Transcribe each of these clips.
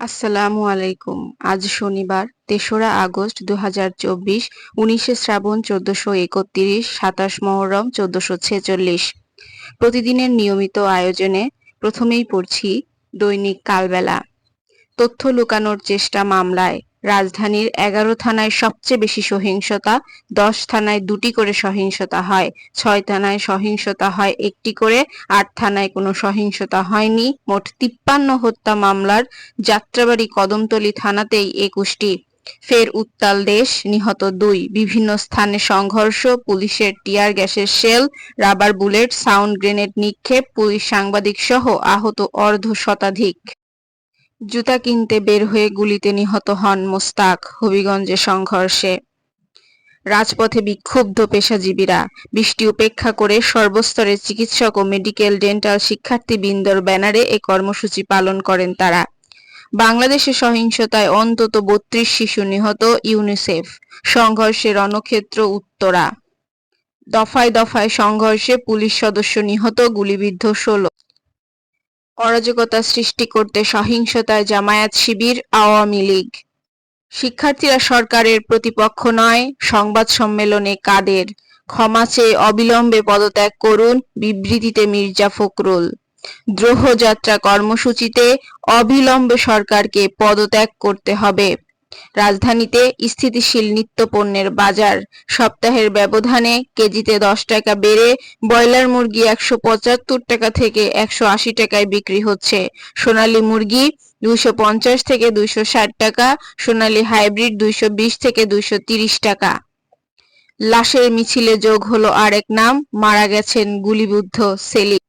আসসালামু আলাইকুম। আজ শনিবার, তেসরা আগস্ট দু হাজার চব্বিশ, উনিশে শ্রাবণ চোদ্দশো একত্রিশ, সাতাশ মহরম চোদ্দশো ছেচল্লিশ। প্রতিদিনের নিয়মিত আয়োজনে প্রথমেই পড়ছি দৈনিক কালবেলা। তথ্য লুকানোর চেষ্টা মামলায় রাজধানীর এগারো থানায় সবচেয়ে বেশি সহিংসতা, দশ থানায় দুটি করে সহিংসতা হয়, ছয় থানায় সহিংসতা হয়, একটি করে, আট থানায় কোনো সহিংসতা হয়নি। মোট তিপ্পান্ন হত্যা মামলার যাত্রাবাড়ি কদমতলী থানাতেই একুশটি। ফের উত্তাল দেশ, নিহত দুই। বিভিন্ন স্থানে সংঘর্ষ, পুলিশের টিয়ার গ্যাসের shell, rubber bullet, sound grenade নিক্ষেপ, পুলিশ সাংবাদিক সহ আহত অর্ধ শতাধিক। জুতা কিনতে বের হয়ে গুলিতে নিহত হন মোস্তাক, হবিগঞ্জে সংঘর্ষে। রাজপথে বিক্ষুব্ধ পেশাজীবীরা, বৃষ্টি উপেক্ষা করে সর্বস্তরের চিকিৎসক ও মেডিকেল ডেন্টাল শিক্ষার্থীবৃন্দর ব্যানারে এ কর্মসূচি পালন করেন তারা। বাংলাদেশে সহিংসতায় অন্তত বত্রিশ শিশু নিহত ইউনিসেফ, সংঘর্ষে রণক্ষেত্র উত্তরা। দফায় দফায় সংঘর্ষে পুলিশ সদস্য নিহত, গুলিবিদ্ধ ষোলো। অরাজকতা সৃষ্টি করতে সহিংসতায় জামায়াত শিবির, আওয়ামী লীগ। শিক্ষার্থীরা সরকারের প্রতিপক্ষ নয়, সংবাদ সম্মেলনে কাদের। ক্ষমা চেয়ে অবিলম্বে পদত্যাগ করুন বিবৃতিতে মির্জা ফখরুল। দ্রোহযাত্রা কর্মসূচিতে অবিলম্বে সরকারকে পদত্যাগ করতে হবে। রাজধানীতে স্থিতিশীল নিত্যপণ্যের বাজার। সপ্তাহের ব্যবধানে কেজিতে দশ টাকা বেড়ে ব্রয়লার মুরগি একশো পঁচাত্তর টাকা থেকে একশো আশি টাকায় বিক্রি হচ্ছে। সোনালী মুরগি দুইশো পঞ্চাশ থেকে দুইশো ষাট টাকা, সোনালী হাইব্রিড দুইশো বিশ থেকে দুইশো তিরিশ টাকা। লাশের মিছিলে যোগ হলো আরেক নাম, মারা গেছেন গুলিবুদ্ধ সেলিম।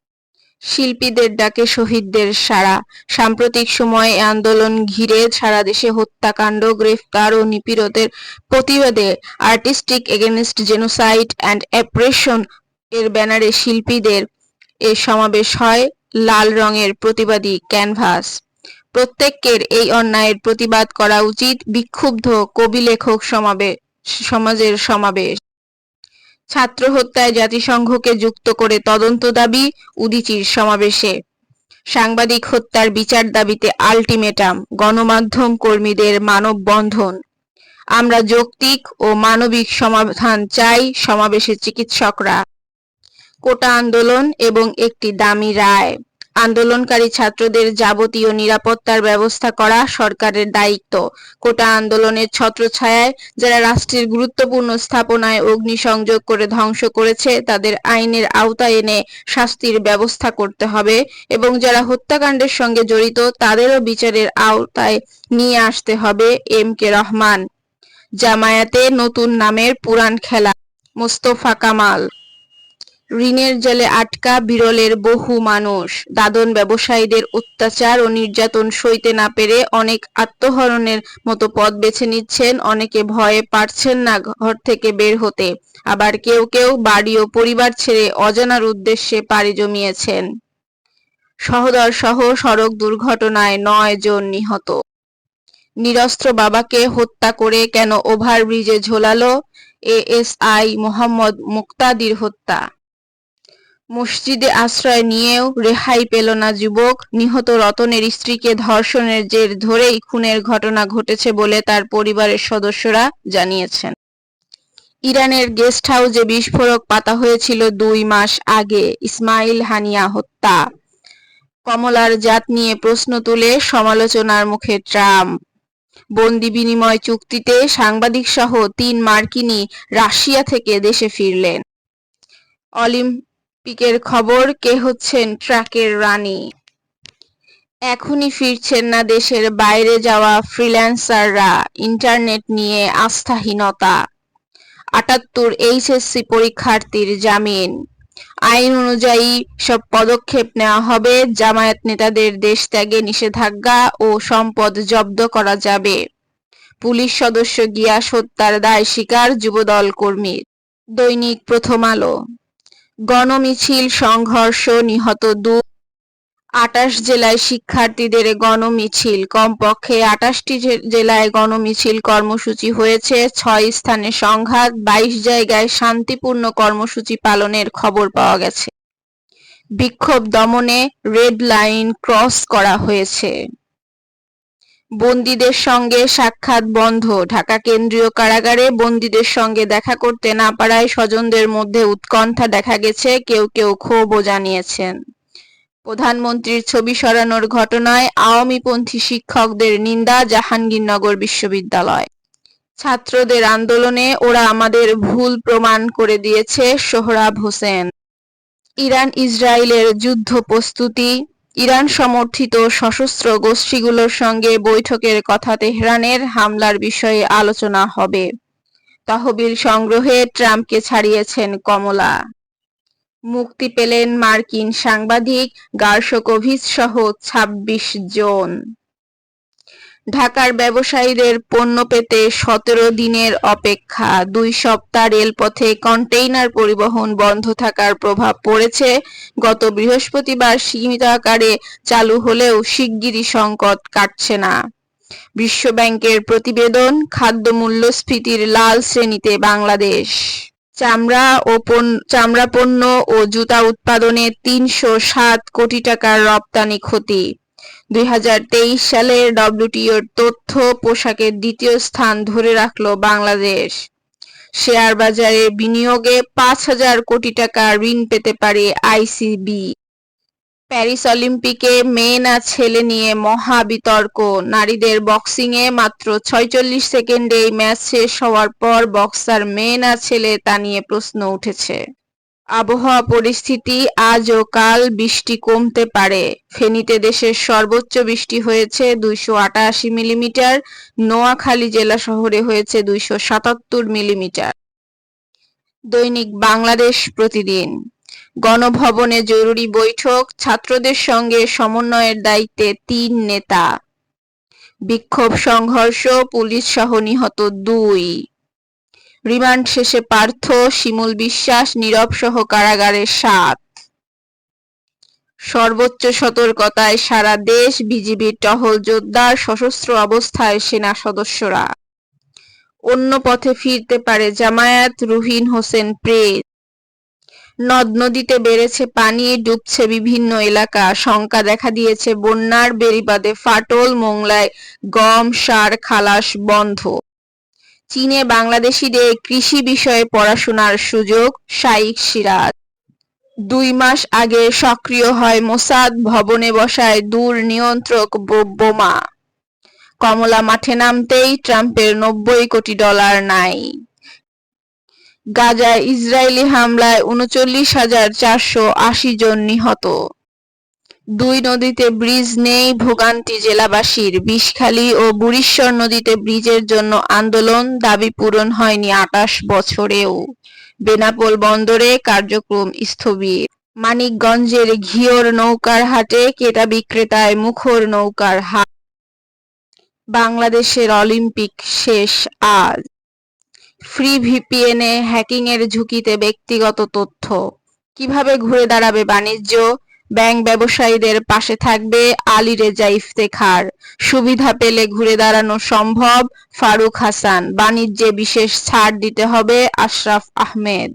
শিল্পীদের ডাকে শহীদদের সাড়া। সাম্প্রতিক সময়ে আন্দোলন ঘিরে সারা দেশে হত্যাকাণ্ড, গ্রেফতার ও নিপীড়তের প্রতিবাদে artistic against genocide and oppression এর ব্যানারে শিল্পীদের এ সমাবেশ হয় লাল রঙের প্রতিবাদী ক্যানভাস। প্রত্যেকের এই অন্যায়ের প্রতিবাদ করা উচিত, বিক্ষুব্ধ কবি লেখক সমাবেশ সমাজের সমাবেশ। ছাত্র হত্যায় জাতিসংঘকে যুক্ত করে তদন্ত দাবি উদিচির সমাবেশে। সাংবাদিক হত্যার বিচার দাবিতে আলটিমেটাম, গণমাধ্যম কর্মীদের মানববন্ধন। আমরা যৌক্তিক ও মানবিক সমাধান চাই সমাবেশে চিকিৎসকরা। কোটা আন্দোলন এবং একটি দামি রায়। আন্দোলনকারী ছাত্রদের যাবতীয় নিরাপত্তার ব্যবস্থা করা সরকারের দায়িত্ব। কোটা আন্দোলনের ছত্রছায়ায় যারা রাষ্ট্রের গুরুত্বপূর্ণ স্থাপনায় অগ্নিসংযোগ করে ধ্বংস করেছে, তাদের আইনের আওতায় এনে শাস্তির ব্যবস্থা করতে হবে এবং যারা হত্যাকাণ্ডের সঙ্গে জড়িত, তাদেরও বিচারের আওতায় নিয়ে আসতে হবে এম কে রহমান। জামায়াতে নতুন নামের পুরান খেলা। মোস্তফা কামাল। ঋণের জালে আটকা বিরলের বহু মানুষ। দাদন ব্যবসায়ীদের অত্যাচার ও নির্যাতন সইতে না পেরে অনেক আত্মহরণের মতো পথ বেছে নিচ্ছেন, অনেকে ভয়ে পারছেন না ঘর থেকে বের হতে। আবার কেউ কেউ বাড়ি ও পরিবার ছেড়ে অজানার উদ্দেশ্যে পাড়ি জমিয়েছেন। সহদর সহ সড়ক দুর্ঘটনায় নয় জন নিহত। নিরস্ত্র বাবাকে হত্যা করে কেন ওভারব্রিজে ঝোলালো? এএসআই মোহাম্মদ মুক্তাদির হত্যা। মসজিদে আশ্রয় নিয়েও রেহাই পেল না যুবক। নিহত রতনের স্ত্রীকে ধর্ষণের জের ধরেই খুনের ঘটনা ঘটেছে বলে তার পরিবারের সদস্যরা জানিয়েছেন। ইরানের গেস্ট হাউসে বিস্ফোরক পাতা হয়েছিল দুই মাস আগে। ইসমাইল হানিয়া হত্যা। কমলার জাত নিয়ে প্রশ্ন তুলে সমালোচনার মুখে ট্রাম্প। বন্দি বিনিময় চুক্তিতে সাংবাদিক সহ তিন মার্কিনী রাশিয়া থেকে দেশে ফিরলেন। অলিম পিকের খবর, কে হচ্ছেন ট্রাকের রানী? এখনই ফিরছেন না দেশের বাইরে যাওয়া ফ্রিল্যান্সাররা, ইন্টারনেট নিয়ে আস্থাহীনতা। আটাত্তর এইচএসসি পরীক্ষার্থীর জামিন। আইন অনুযায়ী সব পদক্ষেপ নেওয়া হবে, জামায়াত নেতাদের দেশ ত্যাগে নিষেধাজ্ঞা ও সম্পদ জব্দ করা যাবে। পুলিশ সদস্য গিয়া হত্যার দায় স্বীকার যুবদল কর্মীর। দৈনিক প্রথম আলো। গণমিছিল, সংঘর্ষ নিহত দু আটাশ জেলায় শিক্ষার্থীদের গণমিছিল। কমপক্ষে আটাশটি জেলায় গণমিছিল কর্মসূচি হয়েছে। ছয় স্থানে সংঘাত, বাইশ জায়গায় শান্তিপূর্ণ কর্মসূচি পালনের খবর পাওয়া গেছে। বিক্ষোভ দমনে রেড লাইন ক্রস করা হয়েছে। বন্দীদের সঙ্গে সাক্ষাৎ বন্ধ। ঢাকা কেন্দ্রীয় কারাগারে বন্দীদের সঙ্গে দেখা করতে না পারায় স্বজনদের মধ্যে উৎকণ্ঠা দেখা গেছে, কেউ কেউ ক্ষোভও জানিয়েছেন। প্রধানমন্ত্রীর ছবি সরানোর ঘটনায় আওয়ামীপন্থী শিক্ষকদের নিন্দা জাহাঙ্গীরনগর বিশ্ববিদ্যালয়। ছাত্রদের আন্দোলনে ওরা আমাদের ভুল প্রমাণ করে দিয়েছে, সোহরাব হোসেন। ইরান ইসরায়েলের যুদ্ধ প্রস্তুতি ইরান সমর্থিত সশস্ত্র গোষ্ঠীগুলোর সঙ্গে বৈঠকের কথা তেহরানের হামলার বিষয়ে আলোচনা হবে। তহবিল সংগ্রহে ট্রাম্পকে ছাড়িয়েছেন কমলা। মুক্তি পেলেন মার্কিন সাংবাদিক গার্শকোভিচ সহ ২৬ জন। ঢাকার ব্যবসায়ীদের পণ্য পেতে সতেরো দিনের অপেক্ষা। দুই সপ্তাহ রেলপথে কন্টেইনার পরিবহন বন্ধ থাকার প্রভাব পড়েছে। গত বৃহস্পতিবার সীমিত আকারে চালু হলেও শিগগিরই সংকট কাটছে না। বিশ্বব্যাংকের প্রতিবেদন, খাদ্য মূল্যস্ফীতির লাল শ্রেণীতে বাংলাদেশ। চামড়া ও চামড়া পণ্য ও জুতা উৎপাদনে তিনশো সাত কোটি টাকার রপ্তানি ক্ষতি। দুই হাজার তেইশ সালের ডব্লিউটিওর তথ্য পোশাকের দ্বিতীয় স্থান ধরে রাখল বাংলাদেশ। শেয়ার বাজারে বিনিয়োগে পাঁচ হাজার কোটি টাকা ঋণ পেতে পারে আইসিবি প্যারিস অলিম্পিকে মেয়ে না ছেলে নিয়ে মহা বিতর্ক নারীদের বক্সিংয়ে মাত্র ছয়চল্লিশ সেকেন্ডেই ম্যাচ শেষ হওয়ার পর বক্সার মেয়ে না ছেলে তা নিয়ে প্রশ্ন উঠেছে। আবহাওয়া পরিস্থিতি আজ ও কাল বৃষ্টি কমতে পারে। ফেনীতে দেশের সর্বোচ্চ বৃষ্টি হয়েছে দুইশো আটাশি মিলিমিটার, নোয়াখালী জেলা শহরে হয়েছে দুইশো সাতাত্তর মিলিমিটার। দৈনিক বাংলাদেশ প্রতিদিন। গণভবনে জরুরি বৈঠক, ছাত্রদের সঙ্গে সমন্বয়ের দায়িত্বে তিন নেতা। বিক্ষোভ, সংঘর্ষ, পুলিশ সহ নিহত দুই। রিমান্ড শেষে পার্থ, শিমুল বিশ্বাস, নীরব সহ কারাগারে সাত। সর্বোচ্চ সতর্কতায় সারা দেশ বিজিবির টহল যোদ্ধার সশস্ত্র অবস্থায় সেনা সদস্যরা। অন্য পথে ফিরতে পারে জামায়াত, রুহিন হোসেন প্রেস নদ নদীতে বেড়েছে পানি, ডুবছে বিভিন্ন এলাকা। শঙ্কা দেখা দিয়েছে বন্যার বেড়িবাদে ফাটল, মোংলায় গম, সার, খালাস বন্ধ। চীনে বাংলাদেশিদের কৃষি বিষয়ে পড়াশোনার সুযোগ শাইক সিরাজ। দুই মাস আগে সক্রিয় হয় মোসাদ ভবনে বসায় দূর নিয়ন্ত্রক বোমা। কমলা মাঠে নামতেই ট্রাম্পের নব্বই কোটি ডলার নাই। গাজায় ইসরায়েলি হামলায় উনচল্লিশ হাজার চারশো আশি জন নিহত। দুই নদীতে ব্রিজ নেই, ভোগান্তি জেলাবাসীর। বিষখালী ও বুড়িশ্বর নদীতে ব্রিজের জন্য আন্দোলন দাবি পূরণ হয়নি আটাশ বছরেও। বেনাপোল বন্দরে কার্যক্রম স্থবির। মানিকগঞ্জের ঘিওর নৌকার হাটে কেটা বিক্রেতায় মুখর নৌকার হাট। বাংলাদেশের অলিম্পিক শেষ আজ। ফ্রি ভিপিএনে হ্যাকিং এর ঝুঁকিতে ব্যক্তিগত তথ্য। কীভাবে ঘুরে দাঁড়াবে বাণিজ্য? ব্যাংক ব্যবসায়ীদের পাশে থাকবে আলী রেজা ইফতেখার। সুবিধা পেলে ঘুরে দাঁড়ানো সম্ভব ফারুক হাসান। বাণিজ্যে বিশেষ ছাড় দিতে হবে আশরাফ আহমেদ।